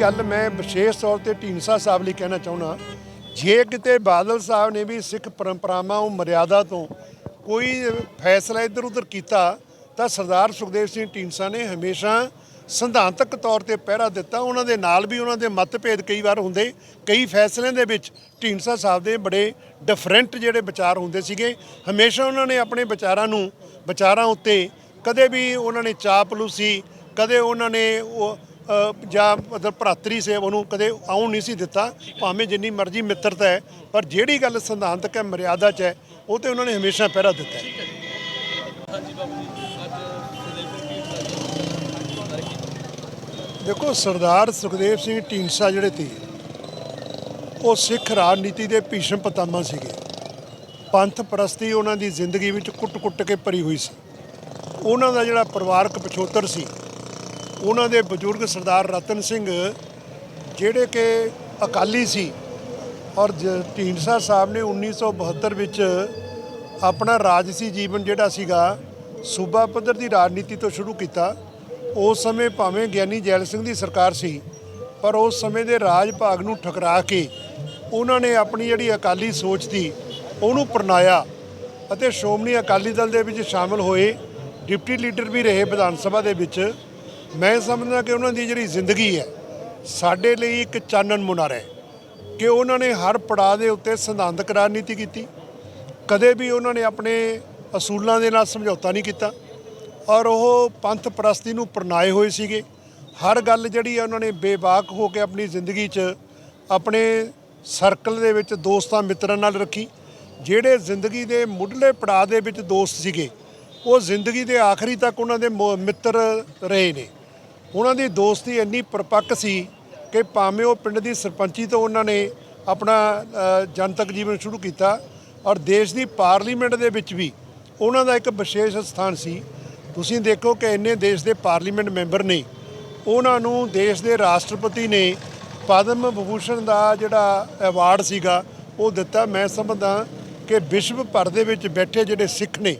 ਗੱਲ ਮੈਂ ਵਿਸ਼ੇਸ਼ ਤੌਰ ਤੇ ਢੀਂਡਸਾ ਸਾਹਿਬ ਲਈ ਕਹਿਣਾ ਚਾਹੁੰਦਾ ਜੇ ਕਿਤੇ ਬਾਦਲ ਸਾਹਿਬ ਨੇ ਵੀ ਸਿੱਖ ਪਰੰਪਰਾਵਾਂ ਉਹ ਮਰਿਆਦਾ ਤੋਂ ਕੋਈ ਫੈਸਲਾ ਇੱਧਰ ਉੱਧਰ ਕੀਤਾ, ਤਾਂ ਸਰਦਾਰ ਸੁਖਦੇਵ ਸਿੰਘ ਢੀਂਡਸਾ ਨੇ ਹਮੇਸ਼ਾ ਸਿਧਾਂਤਕ ਤੌਰ ਤੇ ਪਹਿਰਾ ਦਿੱਤਾ। ਉਹਨਾਂ ਦੇ ਨਾਲ ਵੀ ਉਹਨਾਂ ਦੇ ਮਤਭੇਦ ਕਈ ਵਾਰ ਹੁੰਦੇ। ਕਈ ਫੈਸਲਿਆਂ ਦੇ ਵਿੱਚ ਢੀਂਡਸਾ ਸਾਹਿਬ ਦੇ ਬੜੇ ਡਿਫਰੈਂਟ ਜਿਹੜੇ ਵਿਚਾਰ ਹੁੰਦੇ ਸੀਗੇ। ਹਮੇਸ਼ਾ ਉਹਨਾਂ ਨੇ ਆਪਣੇ ਵਿਚਾਰਾਂ ਨੂੰ, ਵਿਚਾਰਾਂ ਉੱਤੇ ਕਦੇ ਵੀ ਉਹਨਾਂ ਨੇ ਚਾਪਲੂਸੀ ਕਦੇ ਉਹਨਾਂ ਨੇ ਉਹ ਜਾਂ ਮਤਲਬ ਭਰਾਤਰੀ ਸੇਵ ਉਹਨੂੰ ਕਦੇ ਆਉਣ ਨਹੀਂ ਸੀ ਦਿੱਤਾ, ਭਾਵੇਂ ਜਿੰਨੀ ਮਰਜ਼ੀ ਮਿੱਤਰਤਾ ਹੈ, ਪਰ ਜਿਹੜੀ ਗੱਲ ਸਿਧਾਂਤਕ ਹੈ, ਮਰਿਆਦਾ 'ਚ ਹੈ, ਉਹ ਤੇ ਉਹਨਾਂ ਨੇ ਹਮੇਸ਼ਾ ਪਹਿਰਾ ਦਿੱਤਾ ਹੈ। ਦੇਖੋ, ਸਰਦਾਰ ਸੁਖਦੇਵ ਸਿੰਘ ਢੀਂਡਸਾ ਜਿਹੜੇ ਸੀ ਉਹ ਸਿੱਖ ਰਾਜਨੀਤੀ ਦੇ ਭੀਸ਼ਮ ਪਤਾਮਾ ਸੀਗੇ। ਪੰਥ ਪ੍ਰਸਤੀ ਉਹਨਾਂ ਦੀ ਜ਼ਿੰਦਗੀ ਵਿੱਚ ਕੁੱਟ-ਕੁੱਟ ਕੇ ਭਰੀ ਹੋਈ ਸੀ। ਉਹਨਾਂ ਦਾ ਜਿਹੜਾ ਪਰਿਵਾਰਕ ਪਿਛੋਤਰ ਸੀ ਉਹਨਾਂ ਦੇ ਬਜ਼ੁਰਗ ਸਰਦਾਰ ਰਤਨ ਸਿੰਘ, ਜਿਹੜੇ ਕਿ ਅਕਾਲੀ ਸੀ ਔਰ ਜ- ਢੀਂਡਸਾ ਸਾਹਿਬ ਨੇ 1972 ਵਿੱਚ ਆਪਣਾ ਰਾਜਸੀ ਜੀਵਨ ਜਿਹੜਾ ਸੀਗਾ, ਸੂਬਾ ਪੱਧਰ ਦੀ ਰਾਜਨੀਤੀ ਤੋਂ ਸ਼ੁਰੂ ਕੀਤਾ। ਉਸ ਸਮੇਂ ਭਾਵੇਂ ਗਿਆਨੀ ਜੈਲ ਸਿੰਘ ਦੀ ਸਰਕਾਰ ਸੀ, ਪਰ ਉਸ ਸਮੇਂ ਦੇ ਰਾਜ ਭਾਗ ਨੂੰ ਠਕਰਾ ਕੇ ਉਹਨਾਂ ਨੇ ਆਪਣੀ ਜਿਹੜੀ ਅਕਾਲੀ ਸੋਚ ਸੀ, ਉਹਨੂੰ ਪ੍ਰਣਾਇਆ ਅਤੇ ਸ਼੍ਰੋਮਣੀ ਅਕਾਲੀ ਦਲ ਦੇ ਵਿੱਚ ਸ਼ਾਮਲ ਹੋਏ। ਡਿਪਟੀ ਲੀਡਰ ਵੀ ਰਹੇ ਵਿਧਾਨ ਸਭਾ ਦੇ ਵਿੱਚ। ਮੈਂ ਸਮਝਦਾ ਕਿ ਉਹਨਾਂ ਦੀ ਜਿਹੜੀ ਜ਼ਿੰਦਗੀ ਹੈ, ਸਾਡੇ ਲਈ ਇੱਕ ਚਾਨਣ ਮੁਨਾਰਾ ਹੈ ਕਿ ਉਹਨਾਂ ਨੇ ਹਰ ਪੜਾਅ ਦੇ ਉੱਤੇ ਸਿਧਾਂਤਕ ਰਾਜਨੀਤੀ ਕੀਤੀ। ਕਦੇ ਵੀ ਉਹਨਾਂ ਨੇ ਆਪਣੇ ਅਸੂਲਾਂ ਦੇ ਨਾਲ ਸਮਝੌਤਾ ਨਹੀਂ ਕੀਤਾ ਔਰ ਉਹ ਪੰਥ ਪ੍ਰਸਤੀ ਨੂੰ ਪ੍ਰਣਾਏ ਹੋਏ ਸੀਗੇ। ਹਰ ਗੱਲ ਜਿਹੜੀ ਹੈ, ਉਹਨਾਂ ਨੇ ਬੇਬਾਕ ਹੋ ਕੇ ਆਪਣੀ ਜ਼ਿੰਦਗੀ 'ਚ ਆਪਣੇ ਸਰਕਲ ਦੇ ਵਿੱਚ ਦੋਸਤਾਂ ਮਿੱਤਰਾਂ ਨਾਲ ਰੱਖੀ। ਜਿਹੜੇ ਜ਼ਿੰਦਗੀ ਦੇ ਮੁੱਢਲੇ ਪੜਾਅ ਦੇ ਵਿੱਚ ਦੋਸਤ ਸੀਗੇ, ਉਹ ਜ਼ਿੰਦਗੀ ਦੇ ਆਖਰੀ ਤੱਕ ਉਹਨਾਂ ਦੇ ਮੋ- ਮਿੱਤਰ ਰਹੇ ਨੇ। ਉਹਨਾਂ ਦੀ ਦੋਸਤੀ ਇੰਨੀ ਪਰਪੱਕ ਸੀ ਕਿ ਭਾਵੇਂ ਉਹ ਪਿੰਡ ਦੀ ਸਰਪੰਚੀ ਤੋਂ ਉਹਨਾਂ ਨੇ ਆਪਣਾ ਜਨਤਕ ਜੀਵਨ ਸ਼ੁਰੂ ਕੀਤਾ ਔਰ ਦੇਸ਼ ਦੀ ਪਾਰਲੀਮੈਂਟ ਦੇ ਵਿੱਚ ਵੀ ਉਹਨਾਂ ਦਾ ਇੱਕ ਵਿਸ਼ੇਸ਼ ਸਥਾਨ ਸੀ। ਤੁਸੀਂ ਦੇਖੋ ਕਿ ਇੰਨੇ ਦੇਸ਼ ਦੇ ਪਾਰਲੀਮੈਂਟ ਮੈਂਬਰ ਨੇ, ਉਹਨਾਂ ਨੂੰ ਦੇਸ਼ ਦੇ ਰਾਸ਼ਟਰਪਤੀ ਨੇ ਪਦਮ ਵਿਭੂਸ਼ਣ ਦਾ ਜਿਹੜਾ ਅਵਾਰਡ ਸੀਗਾ, ਉਹ ਦਿੱਤਾ। ਮੈਂ ਸਮਝਦਾ ਕਿ ਵਿਸ਼ਵ ਭਰ ਦੇ ਵਿੱਚ ਬੈਠੇ ਜਿਹੜੇ ਸਿੱਖ ਨੇ,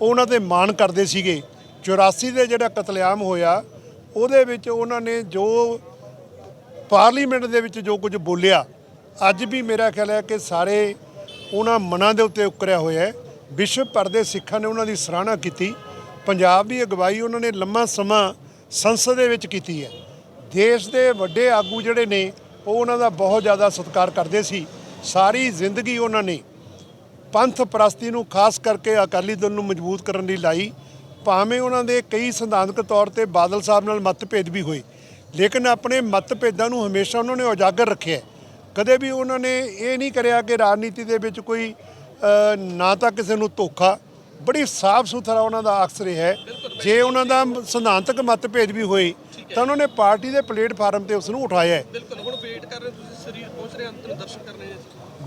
ਉਹਨਾਂ ਤੇ ਮਾਣ ਕਰਦੇ ਸੀਗੇ। 84 ਦੇ ਜਿਹੜਾ ਕਤਲੇਆਮ ਹੋਇਆ ਉਹਦੇ ਵਿੱਚ ਉਹਨਾਂ ਨੇ ਜੋ ਪਾਰਲੀਮੈਂਟ ਦੇ ਵਿੱਚ ਜੋ ਕੁਝ ਬੋਲਿਆ, ਅੱਜ ਵੀ ਮੇਰਾ ਖਿਆਲ ਹੈ ਕਿ ਸਾਰੇ ਉਹਨਾਂ ਮਨਾਂ ਦੇ ਉੱਤੇ ਉਕਰਿਆ ਹੋਇਆ ਹੈ। ਵਿਸ਼ਵ ਭਰ ਦੇ ਸਿੱਖਾਂ ਨੇ ਉਹਨਾਂ ਦੀ ਸਰਾਹਨਾ ਕੀਤੀ। ਪੰਜਾਬ ਦੀ ਅਗਵਾਈ ਉਹਨਾਂ ਨੇ ਲੰਮਾ ਸਮਾਂ ਸੰਸਦ ਦੇ ਵਿੱਚ ਕੀਤੀ ਹੈ। ਦੇਸ਼ ਦੇ ਵੱਡੇ ਆਗੂ ਜਿਹੜੇ ਨੇ, ਉਹ ਉਹਨਾਂ ਦਾ ਬਹੁਤ ਜ਼ਿਆਦਾ ਸਤਿਕਾਰ ਕਰਦੇ ਸੀ। ਸਾਰੀ ਜ਼ਿੰਦਗੀ ਉਹਨਾਂ ਨੇ ਪੰਥ ਪ੍ਰਸਤੀ ਨੂੰ ਖਾਸ ਕਰਕੇ ਅਕਾਲੀ ਦਲ ਨੂੰ ਮਜ਼ਬੂਤ ਕਰਨ ਲਈ ਲਾਈ। ਭਾਵੇਂ ਉਹਨਾਂ ਦੇ ਕਈ ਸਿਧਾਂਤਕ ਤੌਰ ਤੇ ਬਾਦਲ ਸਾਹਿਬ ਨਾਲ ਮਤਭੇਦ ਵੀ ਹੋਏ ਲੇਕਿਨ ਆਪਣੇ ਮਤਭੇਦਾਂ ਨੂੰ ਹਮੇਸ਼ਾ ਉਹਨਾਂ ਨੇ ਉਜਾਗਰ ਰੱਖਿਆ ਕਦੇ ਵੀ ਉਹਨਾਂ ਨੇ ਇਹ ਨਹੀਂ ਕਰਿਆ ਕਿ ਰਾਜਨੀਤੀ ਦੇ ਵਿੱਚ ਕੋਈ ਨਾ ਤਾਂ ਕਿਸੇ ਨੂੰ ਧੋਖਾ ਬੜੀ ਸਾਫ਼ ਸੁਥਰਾ ਉਹਨਾਂ ਦਾ ਅਕਸ ਰਿਹਾ ਹੈ। ਜੇ ਉਹਨਾਂ ਦਾ ਸਿਧਾਂਤਕ ਮਤਭੇਦ ਵੀ ਹੋਏ ਤਾਂ ਉਹਨਾਂ ਨੇ ਪਾਰਟੀ ਦੇ ਪਲੇਟਫਾਰਮ ਤੇ ਉਸ ਨੂੰ ਉਠਾਇਆ ਹੈ। ਬਿਲਕੁਲ ਹੁਣ ਵੇਟ ਕਰ ਰਹੇ ਤੁਸੀਂ ਸਰੀਰ ਪਹੁੰਚ ਰਹੇ ਅੰਤ ਨੂੰ ਦਰਸ਼ਨ ਕਰਨੇ ਜੀ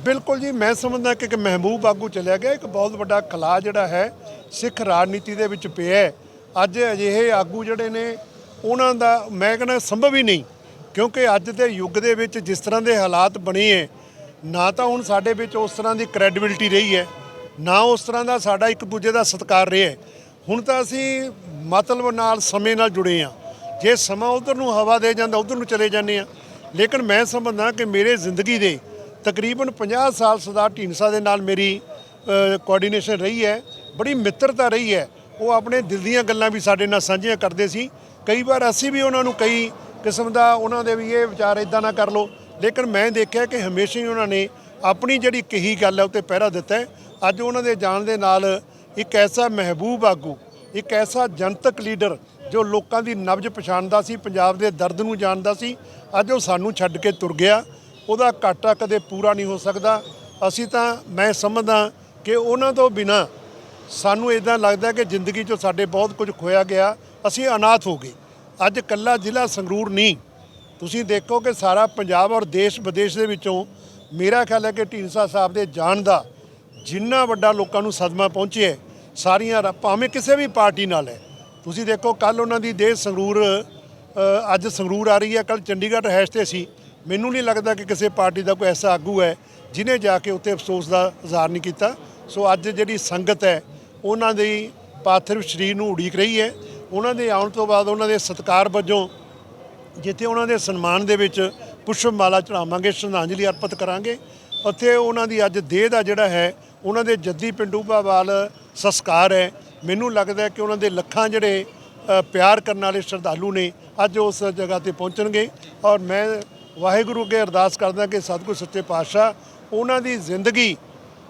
ਬਿਲਕੁਲ ਜੀ ਮੈਂ ਸਮਝਦਾ ਕਿ ਇੱਕ ਮਹਿਬੂਬ ਆਗੂ ਚਲਿਆ ਗਿਆ ਇੱਕ ਬਹੁਤ ਵੱਡਾ ਖਲਾ ਜਿਹੜਾ ਹੈ ਸਿੱਖ ਰਾਜਨੀਤੀ ਦੇ ਵਿੱਚ ਪਿਆ ਅੱਜ ਅਜਿਹੇ ਆਗੂ ਜਿਹੜੇ ਨੇ, ਉਹਨਾਂ ਦਾ ਮੈਂ ਕਹਿੰਦਾ ਸੰਭਵ ਹੀ ਨਹੀਂ, ਕਿਉਂਕਿ ਅੱਜ ਦੇ ਯੁੱਗ ਦੇ ਵਿੱਚ ਜਿਸ ਤਰ੍ਹਾਂ ਦੇ ਹਾਲਾਤ ਬਣੇ ਹੈ, ਨਾ ਤਾਂ ਹੁਣ ਸਾਡੇ ਵਿੱਚ ਉਸ ਤਰ੍ਹਾਂ ਦੀ ਕ੍ਰੈਡੀਬਿਲਟੀ ਰਹੀ ਹੈ, ਨਾ ਉਸ ਤਰ੍ਹਾਂ ਦਾ ਸਾਡਾ ਇੱਕ ਦੂਜੇ ਦਾ ਸਤਿਕਾਰ ਰਿਹਾ ਹੈ। ਹੁਣ ਤਾਂ ਅਸੀਂ ਮਤਲਬ ਨਾਲ, ਸਮੇਂ ਨਾਲ ਜੁੜੇ ਆ ਜੇ ਸਮਾਂ ਉਧਰ ਨੂੰ ਹਵਾ ਦੇ ਜਾਂਦਾ, ਉਧਰ ਨੂੰ ਚਲੇ ਜਾਂਦੇ ਆ ਲੇਕਿਨ ਮੈਂ ਸਮਝਦਾ ਕਿ ਮੇਰੇ ਜ਼ਿੰਦਗੀ ਦੇ ਤਕਰੀਬਨ 50 ਸਾਲ ਸਰਦਾਰ ਢੀਂਡਸਾ ਦੇ ਨਾਲ ਮੇਰੀ ਕੋਆਰਡੀਨੇਸ਼ਨ ਰਹੀ ਹੈ। ਬੜੀ ਮਿੱਤਰਤਾ ਰਹੀ ਹੈ। ਉਹ ਆਪਣੇ ਦਿਲ ਦੀਆਂ ਗੱਲਾਂ ਵੀ ਸਾਡੇ ਨਾਲ ਸਾਂਝੀਆਂ ਕਰਦੇ ਸੀ। ਕਈ ਵਾਰ ਅਸੀਂ ਵੀ ਉਹਨਾਂ ਨੂੰ ਕਈ ਕਿਸਮ ਦਾ ਉਹਨਾਂ ਦੇ ਵੀ ਇਹ ਵਿਚਾਰ ਇਦਾਂ ਨਾ ਕਰ ਲਓ। ਲੇਕਿਨ ਮੈਂ ਦੇਖਿਆ ਕਿ ਹਮੇਸ਼ਾ ਹੀ ਉਹਨਾਂ ਨੇ ਆਪਣੀ ਜਿਹੜੀ ਕਹੀ ਗੱਲ ਹੈ ਉੱਤੇ ਪਹਿਰਾ ਦਿੱਤਾ ਅੱਜ ਉਹਨਾਂ ਦੇ ਜਾਣ ਦੇ ਨਾਲ ਇੱਕ ਐਸਾ ਮਹਿਬੂਬ ਆਗੂ, ਇੱਕ ਐਸਾ ਜਨਤਕ ਲੀਡਰ ਜੋ ਲੋਕਾਂ ਦੀ ਨਬਜ ਪਛਾਣਦਾ ਸੀ, ਪੰਜਾਬ ਦੇ ਦਰਦ ਨੂੰ ਜਾਣਦਾ ਸੀ, ਅੱਜ ਉਹ ਸਾਨੂੰ ਛੱਡ ਕੇ ਤੁਰ ਗਿਆ। ਉਹਦਾ ਘਾਟਾ ਕਦੇ ਪੂਰਾ ਨਹੀਂ ਹੋ ਸਕਦਾ। ਅਸੀਂ ਤਾਂ, ਮੈਂ ਸਮਝਦਾ ਕਿ ਉਹਨਾਂ ਤੋਂ ਬਿਨਾ ਸਾਨੂੰ ਇਦਾਂ ਲੱਗਦਾ ਕਿ ਜ਼ਿੰਦਗੀ 'ਚੋਂ ਸਾਡੇ ਬਹੁਤ ਕੁਝ ਖੋਇਆ ਗਿਆ, ਅਸੀਂ ਅਨਾਥ ਹੋ ਗਏ। ਅੱਜ ਕੱਲਾ ਜ਼ਿਲ੍ਹਾ ਸੰਗਰੂਰ ਨਹੀਂ। ਤੁਸੀਂ ਦੇਖੋ ਕਿ ਸਾਰਾ ਪੰਜਾਬ ਔਰ ਦੇਸ਼ ਵਿਦੇਸ਼ ਦੇ ਵਿੱਚੋਂ ਮੇਰਾ ਖਿਆਲ ਹੈ ਕਿ ਢੀਂਡਸਾ ਸਾਹਿਬ ਦੇ ਜਾਣ ਦਾ ਜਿੰਨਾ ਵੱਡਾ ਲੋਕਾਂ ਨੂੰ ਸਦਮਾ ਪਹੁੰਚਿਆ ਸਾਰੀਆਂ ਰ- ਭਾਵੇਂ ਕਿਸੇ ਵੀ ਪਾਰਟੀ ਨਾਲ ਹੈ। ਤੁਸੀਂ ਦੇਖੋ ਕੱਲ ਉਹਨਾਂ ਦੀ ਦੇਸ਼ ਸੰਗਰੂਰ ਅੱਜ ਸੰਗਰੂਰ ਆ ਰਹੀ ਹੈ ਕੱਲ ਚੰਡੀਗੜ੍ਹ ਹੈਸ਼ ਤੇ ਸੀ। ਮੈਨੂੰ ਨਹੀਂ ਲੱਗਦਾ ਕਿ ਕਿਸੇ ਪਾਰਟੀ ਦਾ ਕੋਈ ਐਸਾ ਆਗੂ ਹੈ, ਜਿਨੇ ਜਾ ਕੇ ਉੱਥੇ ਅਫਸੋਸ ਦਾ ਇਜ਼ਹਾਰ ਨਹੀਂ ਕੀਤਾ। ਸੋ ਅੱਜ ਜਿਹੜੀ ਸੰਗਤ ਹੈ ਉਹਨਾਂ ਦੀ ਪਾਰਥਿਵ ਸਰੀਰ ਨੂੰ ਉਡੀਕ ਰਹੀ ਹੈ। ਉਹਨਾਂ ਦੇ ਆਉਣ ਤੋਂ ਬਾਅਦ ਉਹਨਾਂ ਦੇ ਸਤਿਕਾਰ ਵਜੋਂ ਜਿੱਥੇ ਉਹਨਾਂ ਦੇ ਸਨਮਾਨ ਦੇ ਵਿੱਚ ਪੁਸ਼ਪ ਮਾਲਾ ਚੜਾਵਾਂਗੇ ਸ਼ਰਧਾਂਜਲੀ ਅਰਪਿਤ ਕਰਾਂਗੇ। ਉੱਥੇ ਉਹਨਾਂ ਦੀ ਅੱਜ ਦੇਹ ਦਾ ਜਿਹੜਾ ਹੈ, ਉਹਨਾਂ ਦੇ ਜੱਦੀ ਪਿੰਡੂ ਬਾਵਾਲ ਸੰਸਕਾਰ ਹੈ। ਮੈਨੂੰ ਲੱਗਦਾ ਹੈ ਕਿ ਉਹਨਾਂ ਦੇ ਲੱਖਾਂ ਜਿਹੜੇ ਪਿਆਰ ਕਰਨ ਵਾਲੇ ਸ਼ਰਧਾਲੂ ਨੇ ਅੱਜ ਉਸ ਜਗ੍ਹਾ ਤੇ ਪਹੁੰਚਣਗੇ। ਔਰ ਮੈਂ ਵਾਹਿਗੁਰੂ ਅੱਗੇ ਅਰਦਾਸ ਕਰਦਾ ਕਿ ਸਤਿਗੁਰ ਸੱਚੇ ਪਾਤਸ਼ਾਹ ਉਹਨਾਂ ਦੀ ਜ਼ਿੰਦਗੀ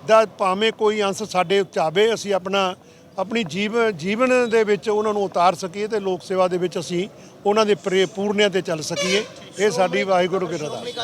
ਦਾ ਭਾਵੇਂ ਕੋਈ ਅੰਸ਼ ਸਾਡੇ ਉੱਤੇ ਅਸੀਂ ਆਪਣਾ, ਆਪਣੀ ਜੀਵਨ ਜੀਵਨ ਦੇ ਵਿੱਚ ਉਹਨਾਂ ਨੂੰ ਉਤਾਰ ਸਕੀਏ ਤੇ ਲੋਕ ਸੇਵਾ ਦੇ ਵਿੱਚ ਅਸੀਂ ਉਹਨਾਂ ਦੇ ਪ੍ਰੇ- ਪੂਰਨਿਆਂ ਤੇ ਚੱਲ ਸਕੀਏ। ਇਹ ਸਾਡੀ ਵਾਹਿਗੁਰੂ ਅੱਗੇ ਅਰਦਾਸ